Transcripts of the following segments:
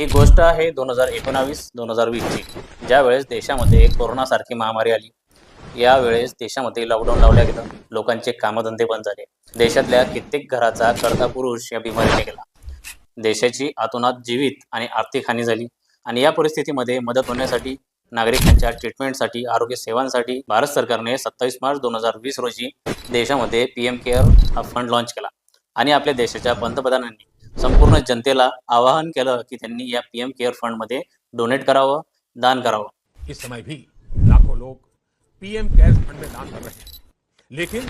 ही गोष्ट आहे दोन हजार एकोणावीस दोन हजार वीसची ज्यावेळेस देशामध्ये कोरोनासारखी महामारी आली. यावेळेस देशामध्ये लॉकडाऊन लावल्या गेलं. लोकांचे कामधंदे बंद झाले. देशातल्या कित्येक घराचा कर्ता पुरुष या बिमारीने गेला. देशाची आतोनात जीवित आणि आर्थिक हानी झाली. आणि या परिस्थितीमध्ये मदत होण्यासाठी नागरिकांच्या ट्रीटमेंटसाठी आरोग्य सेवांसाठी भारत सरकारने सत्तावीस मार्च दोन हजार वीस रोजी देशामध्ये पी एम केअर हा फंड लॉन्च केला. आणि आपल्या देशाच्या पंतप्रधानांनी संपूर्ण जनतेला आवाहन केलं की त्यांनी या पी एम केअर फंडमध्ये डोनेट करावं दान करावं. इस समय भी लाखों लोग पीएम केयर्स फंड में दान कर रहे हैं। लेकिन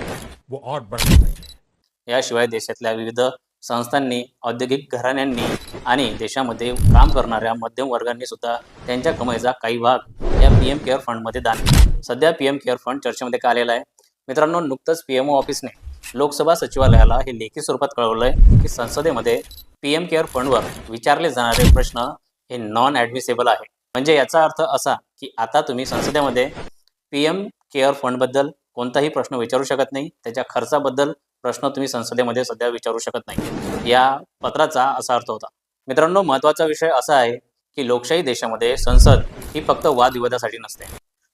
वो और बढ़ना चाहिए याशिवाय देशातल्या विविध संस्थांनी औद्योगिक घराण्यांनी आणि देशामध्ये काम करणाऱ्या मध्यम वर्गांनी सुद्धा त्यांच्या कमाईचा काही भाग या पी एम केअर फंडमध्ये दान सध्या पी एम केअर फंड चर्चेमध्ये का आलेला आहे? मित्रांनो नुकतंच पी एम ओ ऑफिसने लोकसभा सचिवालयाला हे लेखी स्वरूपात कळवलं आहे की संसदेमध्ये पीएम केअर फंडवर विचारले जाणारे प्रश्न हे नॉन ॲडमिसेबल आहे म्हणजे याचा अर्थ असा की आता तुम्ही संसदेमध्ये पीएम केअर फंडबद्दल कोणताही प्रश्न विचारू शकत नाही त्याच्या खर्चाबद्दल प्रश्न तुम्ही संसदेमध्ये सध्या विचारू शकत नाही. या पत्राचा असा अर्थ होता. मित्रांनो महत्त्वाचा विषय असा आहे की लोकशाही देशामध्ये संसद ही फक्त वादविवादासाठी नसते.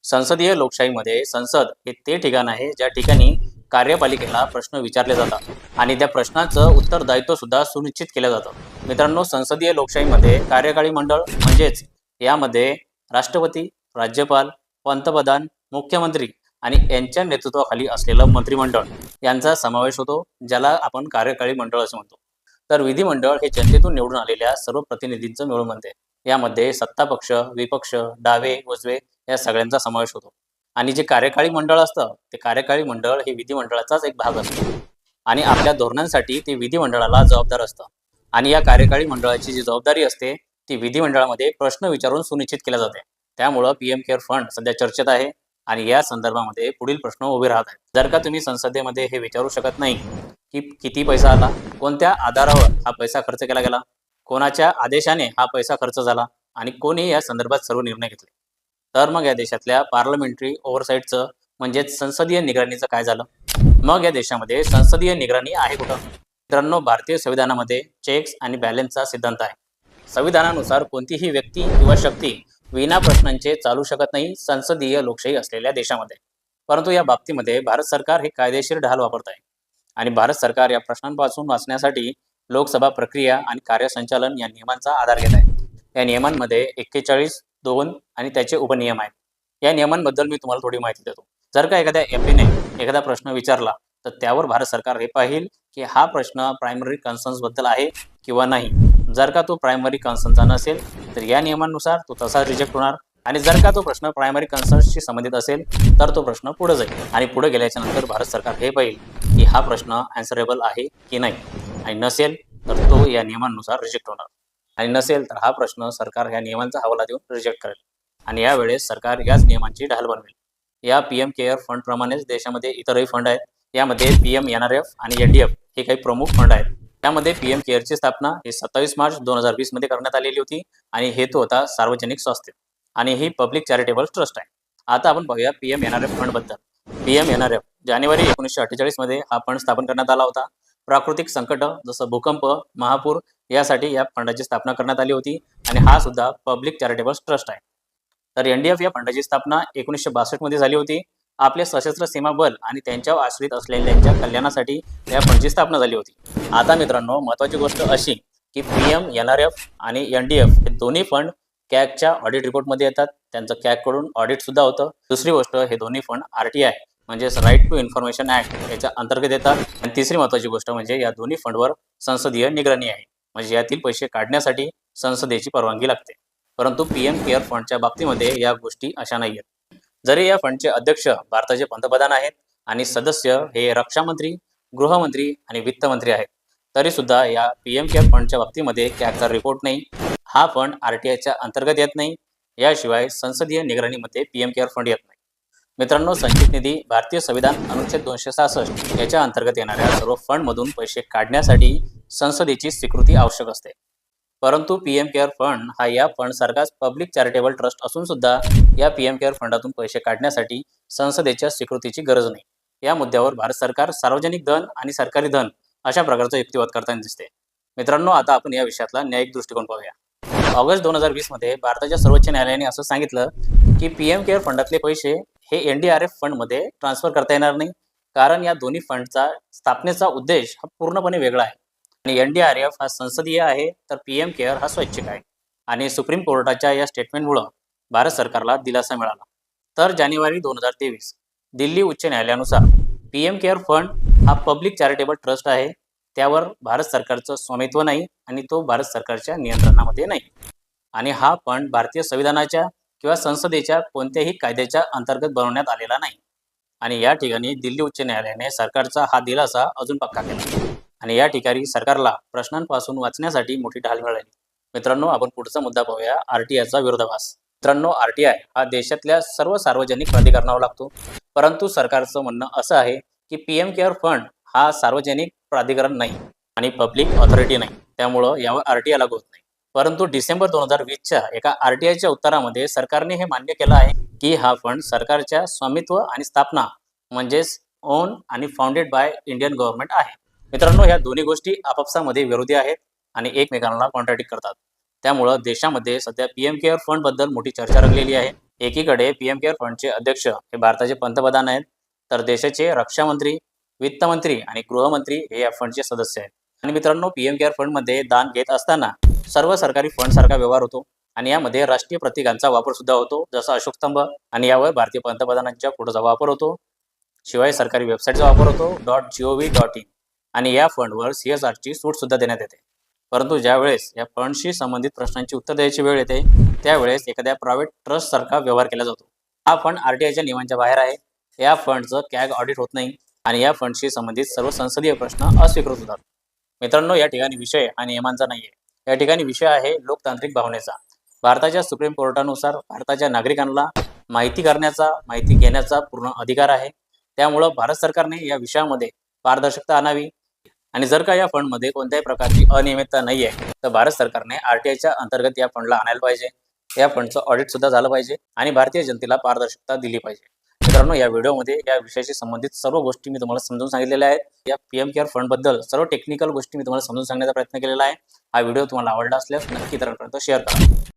संसदीय लोकशाहीमध्ये संसद हे ते ठिकाण आहे ज्या ठिकाणी कार्यपालिकेला प्रश्न विचारले जातात आणि त्या प्रश्नाचं उत्तरदायित्व सुद्धा सुनिश्चित केलं जातं. मित्रांनो संसदीय लोकशाहीमध्ये कार्यकारी मंडळ म्हणजेच यामध्ये राष्ट्रपती राज्यपाल पंतप्रधान मुख्यमंत्री आणि यांच्या नेतृत्वाखाली असलेलं मंत्रिमंडळ यांचा समावेश होतो ज्याला आपण कार्यकारी मंडळ असं म्हणतो. तर विधिमंडळ हे जनतेतून निवडून आलेल्या सर्व प्रतिनिधींचं मिळून म्हणते यामध्ये सत्ता पक्ष विपक्ष डावे उजवे या सगळ्यांचा समावेश होतो. आणि जे कार्यकारी मंडळ असतं ते कार्यकारी मंडळ हे विधिमंडळाचाच एक भाग असतो. आणि आपल्या धोरणांसाठी ते विधिमंडळाला जबाबदार असतं. आणि या कार्यकारी मंडळाची जी जबाबदारी असते ती विधिमंडळामध्ये प्रश्न विचारून सुनिश्चित केल्या जाते. त्यामुळं पी एम केअर फंड सध्या चर्चेत आहे आणि या संदर्भामध्ये पुढील प्रश्न उभे राहत आहेत. जर का तुम्ही संसदेमध्ये हे विचारू शकत नाही की किती पैसा आला कोणत्या आधारावर हा पैसा खर्च केला गेला कोणाच्या आदेशाने हा पैसा खर्च झाला आणि कोणी या संदर्भात सर्व निर्णय घेतले? तर मग या देशातल्या पार्लमेंटरी ओव्हरसाईटचं म्हणजेच संसदीय निगराणीचं काय झालं? मग या देशामध्ये संसदीय निगराणी आहे कुठं? मित्रांनो भारतीय संविधानामध्ये चेक्स आणि बॅलन्सचा सिद्धांत आहे. संविधानानुसार कोणतीही व्यक्ती किंवा शक्ती विना प्रश्नांचे चालू शकत नाही संसदीय लोकशाही असलेल्या देशामध्ये. परंतु या बाबतीमध्ये भारत सरकार हे कायदेशीर ढाल वापरत आहे. आणि भारत सरकार या प्रश्नांपासून वाचण्यासाठी लोकसभा प्रक्रिया आणि कार्यसंचालन या नियमांचा आधार घेत आहे. या नियमांमध्ये एक्केचाळीस दोन आणि त्याचे उपनियम आहेत. या नियमांबद्दल मी तुम्हाला थोडी माहिती देतो. जर का एखाद्या एमपीने एखादा प्रश्न विचारला तर त्यावर भारत सरकार हे पाहिल की हा प्रश्न प्रायमरी कन्सर्न्सबद्दल आहे किंवा नाही. जर का तो प्रायमरी कन्सर्नचा नसेल तर या नियमांनुसार तो तसा रिजेक्ट होणार आणि जर का तो प्रश्न प्रायमरी कन्सर्न्सशी संबंधित असेल तर तो प्रश्न पुढे जाईल. आणि पुढे गेल्याच्यानंतर भारत सरकार हे पाहिल की हा प्रश्न अँसरेबल आहे की नाही. आणि नसेल तर तो या नियमांनुसार रिजेक्ट होणार. आणि नसेल तर हा प्रश्न सरकार या नियमांचा हवाला देऊन रिजेक्ट करेल. आणि यावेळेस सरकार याच नियमांची ढाल बनवेल. या पी एम केअर फंडप्रमाणेच देशामध्ये इतरही फंड आहेत. यामध्ये P M N R F आणि एन डी एफ हे काही प्रमुख फंड आहेत. त्यामध्ये पी एम केअरची स्थापना ही सत्तावीस मार्च दोन हजार वीसमध्ये करण्यात आलेली होती आणि हेतू होता सार्वजनिक स्वास्थ्य. आणि ही पब्लिक चॅरिटेबल ट्रस्ट आहे. आता आपण बघूया P M N R F फंडबद्दल P M N R F जानेवारी एकोणीसशे अठ्ठेचाळीसमध्ये हा फंड स्थापन करण्यात आला होता. प्राकृतिक संकट जसं भूकंप महापूर यासाठी या फंडाची स्थापना करण्यात आली होती आणि हा सुद्धा पब्लिक चॅरिटेबल ट्रस्ट आहे. तर एन डी एफ या फंडाची स्थापना एकोणीसशे बासष्टमध्ये झाली होती. आपले सशस्त्र सीमा बल आणि त्यांच्यावर आश्रित असलेल्यांच्या कल्याणासाठी या फंडची स्थापना झाली होती. आता मित्रांनो महत्वाची गोष्ट अशी की P M N R F आणि एन डी एफ हे दोन्ही फंड कॅगच्या ऑडिट रिपोर्टमध्ये येतात. त्यांचं कॅगकडून ऑडिट सुद्धा होतं. दुसरी गोष्ट हे दोन्ही फंड आर टी आय. म्हणजेच राईट टू इन्फॉर्मेशन ऍक्ट याच्या अंतर्गत येतात. आणि तिसरी महत्वाची गोष्ट म्हणजे या दोन्ही फंडवर संसदीय निगराणी आहे. म्हणजे यातील पैसे काढण्यासाठी संसदेची परवानगी लागते. परंतु पी एम केअर फंडच्या बाबतीमध्ये या गोष्टी अशा नाही आहेत जरी या फंडचे अध्यक्ष भारताचे पंतप्रधान आहेत आणि सदस्य हे रक्षामंत्री गृहमंत्री आणि वित्तमंत्री आहेत तरी सुद्धा या पी एम केअर फंडच्या बाबतीमध्ये कॅगचा रिपोर्ट नाही. हा फंड आर टी आयच्या अंतर्गत येत नाही. याशिवाय संसदीय निगराणीमध्ये पी एम केअर फंड येत नाही. मित्रांनो संचित निधी भारतीय संविधान अनुच्छेद दोनशे सहासष्ट याच्या अंतर्गत येणाऱ्या सर्व फंडमधून पैसे काढण्यासाठी संसदेची स्वीकृती आवश्यक असते. परंतु पी एम केअर फंड हा या फंड सारखाच पब्लिक चॅरिटेबल ट्रस्ट असून सुद्धा या पी एम केअर फंडातून पैसे काढण्यासाठी संसदेच्या स्वीकृतीची गरज नाही. या मुद्द्यावर भारत सरकार सार्वजनिक धन आणि सरकारी धन अशा प्रकारचा युक्तिवाद करताना दिसते. मित्रांनो आता आपण या विषयातला न्यायिक दृष्टिकोन पाहूया. ऑगस्ट दोन हजार वीसमध्ये भारताच्या सर्वोच्च न्यायालयाने असं सांगितलं की पी एम केअर फंडातले पैसे हे एन डी आर एफ फंडमध्ये ट्रान्सफर करता येणार नाही. कारण या दोन्ही फंडचा स्थापनेचा उद्देश हा पूर्णपणे वेगळा आहे. आणि एन डी आर एफ हा संसदीय आहे तर पी एम केअर हा स्वैच्छिक आहे. आणि सुप्रीम कोर्टाच्या या स्टेटमेंटमुळं भारत सरकारला दिलासा मिळाला. तर जानेवारी दोन हजार तेवीस दिल्ली उच्च न्यायालयानुसार पी एम केअर फंड हा पब्लिक चॅरिटेबल ट्रस्ट आहे. त्यावर भारत सरकारचं स्वामित्व नाही आणि तो भारत सरकारच्या नियंत्रणामध्ये नाही. आणि हा फंड भारतीय संविधानाच्या किंवा संसदेच्या कोणत्याही कायद्याच्या अंतर्गत बनवण्यात आलेला नाही. आणि या ठिकाणी दिल्ली उच्च न्यायालयाने सरकारचा हा दिलासा अजून पक्का केला आणि या ठिकाणी सरकारला प्रश्नांपासून वाचण्यासाठी मोठी ढाल मिळाली. मित्रांनो आपण पुढचा मुद्दा पाहूया. आर टी आयचा विरोधाभास. मित्रांनो आरटीआय हा देशातल्या सर्व सार्वजनिक प्राधिकरणावर लागतो. परंतु सरकारचं म्हणणं असं आहे की पीएम केअर फंड हा सार्वजनिक प्राधिकरण नाही आणि पब्लिक ऑथॉरिटी नाही. त्यामुळं यावर आर टी आय लागू होत नाही. परंतु डिसेंबर दोन हजार वीसच्या एका आर टी आयच्या उत्तरामध्ये सरकारने हे मान्य केलं आहे की हा फंड सरकारच्या स्वामित्व आणि स्थापना म्हणजेच ओन आणि फाउंडेड बाय इंडियन गव्हर्नमेंट आहे. मित्रांनो ह्या दोन्ही गोष्टी आपापसामध्ये विरोधी आहेत आणि एकमेकांना कॉन्ट्रॅडिक्ट करतात. त्यामुळं देशामध्ये सध्या पी एम केअर फंडबद्दल मोठी चर्चा रंगलेली आहे. एकीकडे पी एम केअर फंडचे अध्यक्ष हे भारताचे पंतप्रधान आहेत तर देशाचे रक्षामंत्री वित्तमंत्री आणि गृहमंत्री हे या फंडचे सदस्य आहेत. आणि मित्रांनो पी एम केअर फंडमध्ये दान घेत असताना सर्व सरकारी फंडसारखा व्यवहार होतो आणि यामध्ये राष्ट्रीय प्रतीकांचा वापर सुद्धा होतो जसा अशोक स्तंभ आणि यावर भारतीय पंतप्रधानांच्या फोटोचा वापर होतो. शिवाय सरकारी वेबसाईटचा वापर होतो dot G O V dot in आणि या फंडवर सी एस आरची सूट सुद्धा देण्यात येते. परंतु ज्यावेळेस या फंडशी संबंधित प्रश्नांची उत्तर द्यायची वेळ येते त्यावेळेस एखाद्या प्रायव्हेट ट्रस्टसारखा व्यवहार केला जातो. हा फंड आर टी आयच्या नियमांच्या बाहेर आहे. या फंडचं कॅग ऑडिट होत नाही. आणि या फंडशी संबंधित सर्व संसदीय प्रश्न अस्वीकृत होतात. मित्रांनो या ठिकाणी विषय हा नियमांचा नाहीये. या ठिकाणी विषय आहे लोकतांत्रिक भावनेचा. भारताच्या सुप्रीम कोर्टानुसार भारताच्या नागरिकांना माहिती करण्याचा माहिती घेण्याचा पूर्ण अधिकार आहे. त्यामुळं भारत सरकारने या विषयामध्ये पारदर्शकता आणावी. आणि जर का या फंडमध्ये कोणत्याही प्रकारची अनियमितता नाही आहे तर भारत सरकारने आरटीआयच्या अंतर्गत या फंडला आणायला पाहिजे. या फंडचं ऑडिट सुद्धा झालं पाहिजे आणि भारतीय जनतेला पारदर्शकता दिली पाहिजे. मित्रांनो या व्हिडिओमध्ये या विषयाशी संबंधित सर्व गोष्टी मी तुम्हाला समजून सांगितलेल्या आहेत. या पीएम केअर फंडबद्दल सर्व टेक्निकल गोष्टी मी तुम्हाला समजून सांगण्याचा प्रयत्न केलेला आहे. हा व्हिडिओ तुम्हाला आवडला असल्यास नक्की इतरांपर्यंत शेअर करा.